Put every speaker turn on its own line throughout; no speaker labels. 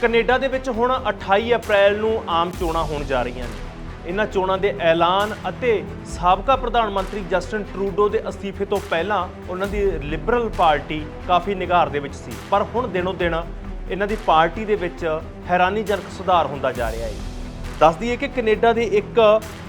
Canada ਦੇ ਵਿੱਚ ਹੁਣ 28 ਅਪ੍ਰੈਲ ਨੂੰ ਆਮ ਚੋਣਾਂ ਹੋਣ ਜਾ ਰਹੀਆਂ ਨੇ। ਇਹਨਾਂ ਚੋਣਾਂ ਦੇ ਐਲਾਨ ਅਤੇ ਸਾਬਕਾ ਪ੍ਰਧਾਨ ਮੰਤਰੀ ਜਸਟਨ ਟਰੂਡੋ ਦੇ ਅਸਤੀਫੇ ਤੋਂ ਪਹਿਲਾਂ ਉਹਨਾਂ ਦੀ ਲਿਬਰਲ ਪਾਰਟੀ ਕਾਫੀ ਨਿਗਾਰ ਦੇ ਵਿੱਚ ਸੀ। ਪਰ ਹੁਣ ਦਿਨੋ ਦਿਨ ਇਹਨਾਂ ਦੀ ਪਾਰਟੀ ਦੇ ਵਿੱਚ ਹੈਰਾਨੀਜਨਕ ਸੁਧਾਰ ਹੁੰਦਾ ਜਾ ਰਿਹਾ ਹੈ। ਦੱਸ ਦਈਏ ਕਿ ਕੈਨੇਡਾ ਦੇ ਇੱਕ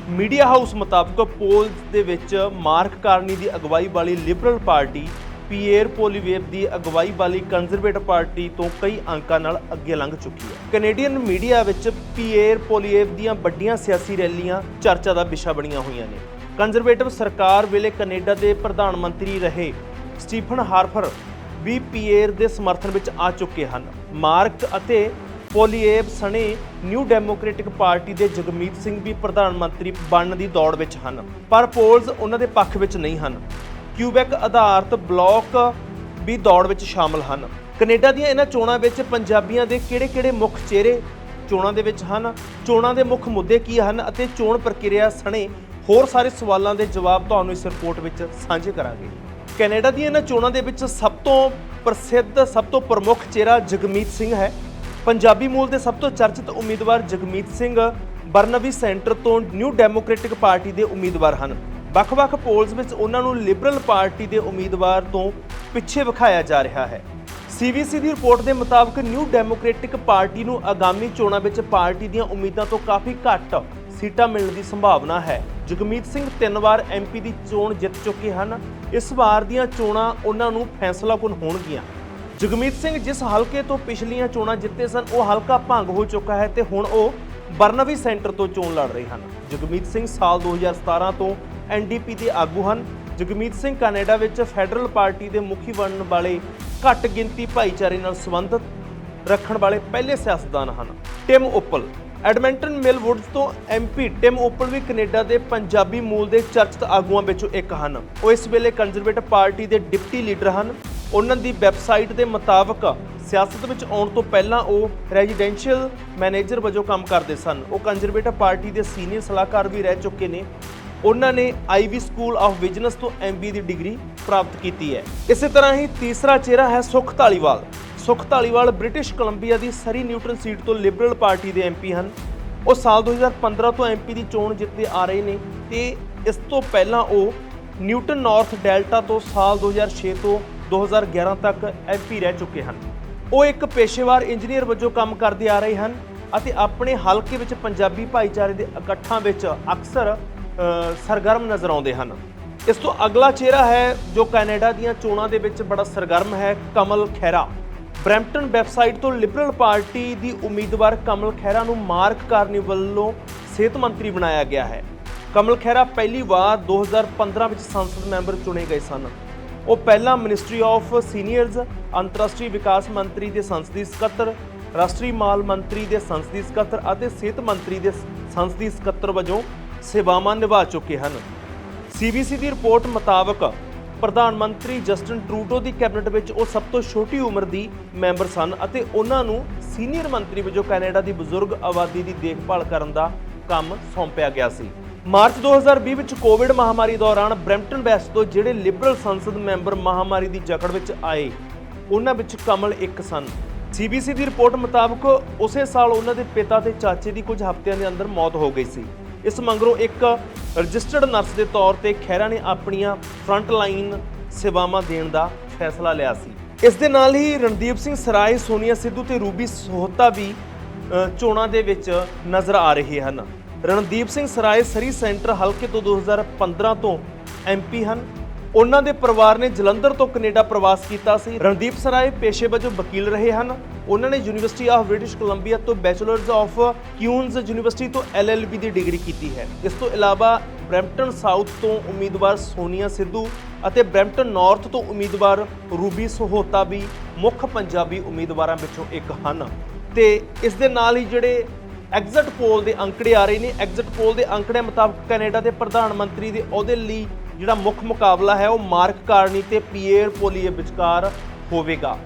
ਮੀਡੀਆ ਹਾਊਸ ਮੁਤਾਬਕ ਪੋਲਸ ਦੇ ਵਿੱਚ ਮਾਰਕ ਕਾਰਨੀ ਦੀ ਅਗਵਾਈ ਵਾਲੀ ਲਿਬਰਲ ਪਾਰਟੀ ਪੀਏਰ ਪੋਲੀਵੇਵ ਦੀ ਅਗਵਾਈ ਵਾਲੀ ਕੰਜ਼ਰਵੇਟਿਵ ਪਾਰਟੀ ਤੋਂ ਕਈ ਅੰਕਾਂ ਨਾਲ ਅੱਗੇ ਲੰਘ ਚੁੱਕੀ ਹੈ। ਕੈਨੇਡੀਅਨ ਮੀਡੀਆ ਵਿੱਚ ਪੀਏਰ ਪੋਲੀਵੇਵ ਦੀਆਂ ਵੱਡੀਆਂ ਸਿਆਸੀ ਰੈਲੀਆਂ ਚਰਚਾ ਦਾ ਵਿਸ਼ਾ ਬਣੀਆਂ ਹੋਈਆਂ ਨੇ। ਕੰਜ਼ਰਵੇਟਿਵ ਸਰਕਾਰ ਵੇਲੇ ਕੈਨੇਡਾ ਦੇ ਪ੍ਰਧਾਨ ਮੰਤਰੀ ਰਹੇ ਸਟੀਫਨ ਹਾਰਫਰ ਵੀ ਪੀਏਰ ਦੇ ਸਮਰਥਨ ਵਿੱਚ ਆ ਚੁੱਕੇ ਹਨ। ਮਾਰਕ ਅਤੇ ਪੋਲੀਏਵ ਸਣੇ ਨਿਊ ਡੈਮੋਕ੍ਰੈਟਿਕ ਪਾਰਟੀ ਦੇ ਜਗਮੀਤ ਸਿੰਘ ਵੀ ਪ੍ਰਧਾਨ ਮੰਤਰੀ ਬਣਨ ਦੀ ਦੌੜ ਵਿੱਚ ਹਨ, ਪਰ ਪੋਲਸ ਉਹਨਾਂ ਦੇ ਪੱਖ ਵਿੱਚ ਨਹੀਂ ਹਨ। ਕਿਊਬੈਕ ਆਧਾਰਿਤ ਬਲਾਕ ਵੀ ਦੌੜ ਵਿੱਚ ਸ਼ਾਮਲ ਹਨ। ਕੈਨੇਡਾ ਦੀਆਂ ਇਹਨਾਂ ਚੋਣਾਂ ਵਿੱਚ ਪੰਜਾਬੀਆਂ ਦੇ ਕਿਹੜੇ-ਕਿਹੜੇ ਮੁੱਖ ਚਿਹਰੇ ਚੋਣਾਂ ਦੇ ਵਿੱਚ ਹਨ? ਚੋਣਾਂ ਦੇ ਮੁੱਖ ਮੁੱਦੇ ਕੀ ਹਨ ਅਤੇ ਚੋਣ ਪ੍ਰਕਿਰਿਆ ਸਣੇ ਹੋਰ ਸਾਰੇ ਸਵਾਲਾਂ ਦੇ ਜਵਾਬ ਤੁਹਾਨੂੰ ਇਸ ਰਿਪੋਰਟ ਵਿੱਚ ਸਾਂਝੇ ਕਰਾਂਗੇ। ਕੈਨੇਡਾ ਦੀਆਂ ਇਹਨਾਂ ਚੋਣਾਂ ਦੇ ਵਿੱਚ ਸਭ ਤੋਂ ਪ੍ਰਸਿੱਧ, ਸਭ ਤੋਂ ਪ੍ਰਮੁੱਖ ਚਿਹਰਾ ਜਗਮੀਤ ਸਿੰਘ ਹੈ। ਪੰਜਾਬੀ ਮੂਲ ਦੇ ਸਭ ਤੋਂ ਚਰਚਿਤ ਉਮੀਦਵਾਰ ਜਗਮੀਤ ਸਿੰਘ ਬਰਨਵੀ ਸੈਂਟਰ ਤੋਂ ਨਿਊ ਡੈਮੋਕ੍ਰੈਟਿਕ ਪਾਰਟੀ ਦੇ ਉਮੀਦਵਾਰ ਹਨ। ਵੱਖ-ਵੱਖ ਪੋਲਸ ਵਿੱਚ ਉਹਨਾਂ ਨੂੰ ਲਿਬਰਲ ਪਾਰਟੀ ਦੇ ਉਮੀਦਵਾਰ ਤੋਂ ਪਿੱਛੇ ਵਿਖਾਇਆ ਜਾ ਰਿਹਾ ਹੈ। ਸੀਬੀਸੀ ਦੀ ਰਿਪੋਰਟ ਦੇ ਮੁਤਾਬਕ ਨਿਊ ਡੈਮੋਕ੍ਰੈਟਿਕ ਪਾਰਟੀ ਨੂੰ ਆਗਾਮੀ ਚੋਣਾਂ ਵਿੱਚ ਪਾਰਟੀ ਦੀਆਂ ਉਮੀਦਾਂ ਤੋਂ ਕਾਫੀ ਘੱਟ ਸੀਟਾਂ ਮਿਲਣ ਦੀ ਸੰਭਾਵਨਾ ਹੈ। ਜਗਮੀਤ ਸਿੰਘ ਤਿੰਨ ਵਾਰ ਐਮਪੀ ਦੀ ਚੋਣ ਜਿੱਤ ਚੁੱਕੇ ਹਨ। ਇਸ ਵਾਰ ਦੀਆਂ ਚੋਣਾਂ ਉਹਨਾਂ ਨੂੰ ਫੈਸਲਾਕੁਨ ਹੋਣਗੀਆਂ। ਜਗਮੀਤ ਸਿੰਘ ਜਿਸ ਹਲਕੇ ਤੋਂ ਪਿਛਲੀਆਂ ਚੋਣਾਂ ਜਿੱਤੇ ਸਨ, ਉਹ ਹਲਕਾ ਭੰਗ ਹੋ ਚੁੱਕਾ ਹੈ ਤੇ ਹੁਣ ਉਹ ਬਰਨਵੀ ਸੈਂਟਰ ਤੋਂ ਚੋਣ ਲੜ ਰਹੇ ਹਨ। ਜਗਮੀਤ ਸਿੰਘ ਸਾਲ 2017 ਤੋਂ ਐਨਡੀਪੀ ਦੇ ਆਗੂ ਹਨ। ਜਗਮੀਤ ਸਿੰਘ ਕੈਨੇਡਾ ਵਿੱਚ ਫੈਡਰਲ ਪਾਰਟੀ ਦੇ ਮੁਖੀ ਬਣਨ ਵਾਲੇ ਘੱਟ ਗਿਣਤੀ ਭਾਈਚਾਰੇ ਨਾਲ ਸੰਬੰਧਿਤ ਰੱਖਣ ਵਾਲੇ ਪਹਿਲੇ ਸਿਆਸਤਦਾਨ ਹਨ। ਟਿਮ ਓਪਲ, ਐਡਮਿੰਟਨ ਮਿਲਵੁੱਡਸ ਤੋਂ ਐਮਪੀ ਟਿਮ ਓਪਲ ਵੀ ਕੈਨੇਡਾ ਦੇ ਪੰਜਾਬੀ ਮੂਲ ਦੇ ਚਰਚਿਤ ਆਗੂਆਂ ਵਿੱਚੋਂ ਇੱਕ ਹਨ। ਉਹ ਇਸ ਵੇਲੇ ਕੰਜ਼ਰਵੇਟਿਵ ਪਾਰਟੀ ਦੇ ਡਿਪਟੀ ਲੀਡਰ ਹਨ। ਉਹਨਾਂ ਦੀ ਵੈਬਸਾਈਟ ਦੇ ਮੁਤਾਬਕ ਸਿਆਸਤ ਵਿੱਚ ਆਉਣ ਤੋਂ ਪਹਿਲਾਂ ਉਹ ਰੈਜ਼ੀਡੈਂਸ਼ੀਅਲ ਮੈਨੇਜਰ ਵਜੋਂ ਕੰਮ ਕਰਦੇ ਸਨ। ਉਹ ਕੰਜ਼ਰਵੇਟਿਵ ਪਾਰਟੀ ਦੇ ਸੀਨੀਅਰ ਸਲਾਹਕਾਰ ਵੀ ਰਹਿ ਚੁੱਕੇ ਨੇ। ਉਹਨਾਂ ਨੇ ਆਈਵੀ ਸਕੂਲ ਆਫ ਬਿਜ਼ਨਸ ਤੋਂ ਐਮਬੀ ਦੀ ਡਿਗਰੀ ਪ੍ਰਾਪਤ ਕੀਤੀ ਹੈ। ਇਸੇ ਤਰ੍ਹਾਂ ਹੀ ਤੀਸਰਾ ਚਿਹਰਾ ਹੈ ਸੁਖ ਧਾਲੀਵਾਲ। ਸੁਖ ਧਾਲੀਵਾਲ ਬ੍ਰਿਟਿਸ਼ ਕੋਲੰਬੀਆ ਦੀ ਸਰੀ ਨਿਊਟਨ ਸੀਟ ਤੋਂ ਲਿਬਰਲ ਪਾਰਟੀ ਦੇ ਐਮਪੀ ਹਨ। ਉਹ ਸਾਲ 2015 ਤੋਂ ਐਮਪੀ ਦੀ ਚੋਣ ਜਿੱਤਦੇ ਆ ਰਹੇ ਨੇ ਤੇ ਇਸ ਤੋਂ ਪਹਿਲਾਂ ਉਹ ਨਿਊਟਨ ਨਾਰਥ ਡੈਲਟਾ ਤੋਂ ਸਾਲ 2006 ਤੋਂ 2011 ਤੱਕ ਐਮਪੀ ਰਹਿ ਚੁੱਕੇ ਹਨ। ਉਹ ਇੱਕ ਪੇਸ਼ੇਵਾਰ ਇੰਜੀਨੀਅਰ ਵਜੋਂ ਕੰਮ ਕਰਦੇ ਆ ਰਹੇ ਹਨ ਅਤੇ ਆਪਣੇ ਹਲਕੇ ਵਿੱਚ ਪੰਜਾਬੀ ਭਾਈਚਾਰੇ ਦੇ ਇਕੱਠਾਂ ਵਿੱਚ ਅਕਸਰ ਸਰਗਰਮ ਨਜ਼ਰ ਆਉਂਦੇ ਹਨ। ਇਸ ਤੋਂ ਅਗਲਾ ਚਿਹਰਾ ਹੈ ਜੋ ਕੈਨੇਡਾ ਦੀਆਂ ਚੋਣਾਂ ਦੇ ਵਿੱਚ ਬੜਾ ਸਰਗਰਮ ਹੈ, ਕਮਲ ਖੈਰਾ ਬ੍ਰੈਂਪਟਨ ਵੈਬਸਾਈਟ ਤੋਂ ਲਿਬਰਲ ਪਾਰਟੀ ਦੀ ਉਮੀਦਵਾਰ ਕਮਲ ਖੈਰਾ ਨੂੰ ਮਾਰਕ ਕਾਰਨੀ ਵੱਲੋਂ ਸਿਹਤ ਮੰਤਰੀ ਬਣਾਇਆ ਗਿਆ ਹੈ। ਕਮਲ ਖੈਰਾ ਪਹਿਲੀ ਵਾਰ 2015 ਵਿੱਚ ਸੰਸਦ ਮੈਂਬਰ ਚੁਣੇ ਗਏ ਸਨ। ਉਹ ਪਹਿਲਾਂ ਮਿਨਿਸਟਰੀ ਆਫ ਸੀਨੀਅਰਜ਼ ਅੰਤਰਰਾਸ਼ਟਰੀ ਵਿਕਾਸ ਮੰਤਰੀ ਦੇ ਸੰਸਦੀ ਸਕੱਤਰ, ਰਾਸ਼ਟਰੀ ਮਾਲ ਮੰਤਰੀ ਦੇ ਸੰਸਦੀ ਸਕੱਤਰ ਅਤੇ ਸਿਹਤ ਮੰਤਰੀ ਦੇ ਸੰਸਦੀ ਸਕੱਤਰ ਵਜੋਂ ਸੇਵਾਵਾਂ ਨਿਭਾ ਚੁੱਕੇ ਹਨ। ਸੀਬੀਸੀ ਦੀ ਰਿਪੋਰਟ ਮੁਤਾਬਕ ਪ੍ਰਧਾਨ ਮੰਤਰੀ ਜਸਟਨ ਟਰੂਡੋ ਦੀ ਕੈਬਨਿਟ ਵਿੱਚ ਉਹ ਸਭ ਤੋਂ ਛੋਟੀ ਉਮਰ ਦੀ ਮੈਂਬਰ ਸਨ ਅਤੇ ਉਹਨਾਂ ਨੂੰ ਸੀਨੀਅਰ ਮੰਤਰੀ ਵਜੋਂ ਕੈਨੇਡਾ ਦੀ ਬਜ਼ੁਰਗ ਆਬਾਦੀ ਦੀ ਦੇਖਭਾਲ ਕਰਨ ਦਾ ਕੰਮ ਸੌਂਪਿਆ ਗਿਆ ਸੀ। ਮਾਰਚ 2020 ਵਿੱਚ ਕੋਵਿਡ ਮਹਾਮਾਰੀ ਦੌਰਾਨ ਬ੍ਰੈਂਪਟਨ ਵੈਸਟ ਤੋਂ ਜਿਹੜੇ ਲਿਬਰਲ ਸੰਸਦ ਮੈਂਬਰ ਮਹਾਮਾਰੀ ਦੀ ਜਕੜ ਵਿੱਚ ਆਏ, ਉਹਨਾਂ ਵਿੱਚ ਕਮਲ ਇੱਕ ਸਨ। ਸੀਬੀਸੀ ਦੀ ਰਿਪੋਰਟ ਮੁਤਾਬਕ ਉਸੇ ਸਾਲ ਉਹਨਾਂ ਦੇ ਪਿਤਾ ਤੇ ਚਾਚੇ ਦੀ ਕੁਝ ਹਫ਼ਤਿਆਂ ਦੇ ਅੰਦਰ ਮੌਤ ਹੋ ਗਈ ਸੀ। ਇਸ ਮੰਗਰੋਂ ਇੱਕ ਰਜਿਸਟਰਡ ਨਰਸ ਦੇ ਤੌਰ ਤੇ ਖਹਿਰਾ ਨੇ ਆਪਣੀਆਂ ਫਰੰਟ ਲਾਈਨ ਸੇਵਾਵਾਂ ਦੇਣ ਦਾ ਫੈਸਲਾ ਲਿਆ ਸੀ। ਇਸ ਦੇ ਨਾਲ ਹੀ ਰਣਦੀਪ ਸਿੰਘ ਸਰਾਏ, ਸੋਨੀਆ ਸਿੱਧੂ ਤੇ ਰੂਬੀ ਸੋਹਤਾ ਵੀ ਚੋਣਾਂ ਦੇ ਵਿੱਚ ਨਜ਼ਰ ਆ ਰਹੇ ਹਨ। ਰਣਦੀਪ ਸਿੰਘ ਸਰਾਏ ਸਰੀ ਸੈਂਟਰ ਹਲਕੇ ਤੋਂ 2015 ਤੋਂ ਐਮਪੀ ਹਨ। ਉਹਨਾਂ ਦੇ ਪਰਿਵਾਰ ਨੇ ਜਲੰਧਰ ਤੋਂ ਕੈਨੇਡਾ ਪ੍ਰਵਾਸ ਕੀਤਾ ਸੀ। ਰਣਦੀਪ ਸਰਾਏ ਪੇਸ਼ੇ ਵਜੋਂ ਵਕੀਲ ਰਹੇ ਹਨ। ਉਹਨਾਂ ਨੇ ਯੂਨੀਵਰਸਿਟੀ ਆਫ ਬ੍ਰਿਟਿਸ਼ ਕੋਲੰਬੀਆ ਤੋਂ ਬੈਚਲਰਸ ਆਫ ਕਿਊਨਜ਼ ਯੂਨੀਵਰਸਿਟੀ ਤੋਂ ਐਲਐਲਬੀ ਦੀ ਡਿਗਰੀ ਕੀਤੀ ਹੈ। ਇਸ ਤੋਂ ਇਲਾਵਾ ਬ੍ਰੈਂਪਟਨ ਸਾਊਥ ਤੋਂ ਉਮੀਦਵਾਰ ਸੋਨੀਆ ਸਿੱਧੂ ਅਤੇ ਬ੍ਰੈਂਪਟਨ ਨਾਰਥ ਤੋਂ ਉਮੀਦਵਾਰ ਰੂਬੀ ਸੋਹਤਾ ਵੀ, ਮੁੱਖ ਪੰਜਾਬੀ ਉਮੀਦਵਾਰਾਂ ਵਿੱਚੋਂ ਇੱਕ ਹਨ। ਤੇ ਇਸ ਦੇ ਨਾਲ ਹੀ ਜਿਹੜੇ ਐਗਜ਼ਿਟ ਪੋਲ ਦੇ ਅੰਕੜੇ ਆ ਰਹੇ ਨੇ ਐਗਜ਼ਿਟ ਪੋਲ ਦੇ ਅੰਕੜਿਆਂ ਮੁਤਾਬਕ ਕੈਨੇਡਾ ਦੇ ਪ੍ਰਧਾਨ ਮੰਤਰੀ ਦੇ ਅਹੁਦੇ ਲਈ ਜਿਹੜਾ ਮੁੱਖ ਮੁਕਾਬਲਾ ਹੈ, ਉਹ ਮਾਰਕ ਕਾਰਨੀ ਤੇ ਪੀਏਰ ਪੋਲੀਏ ਵਿਚਕਾਰ ਹੋਵੇਗਾ।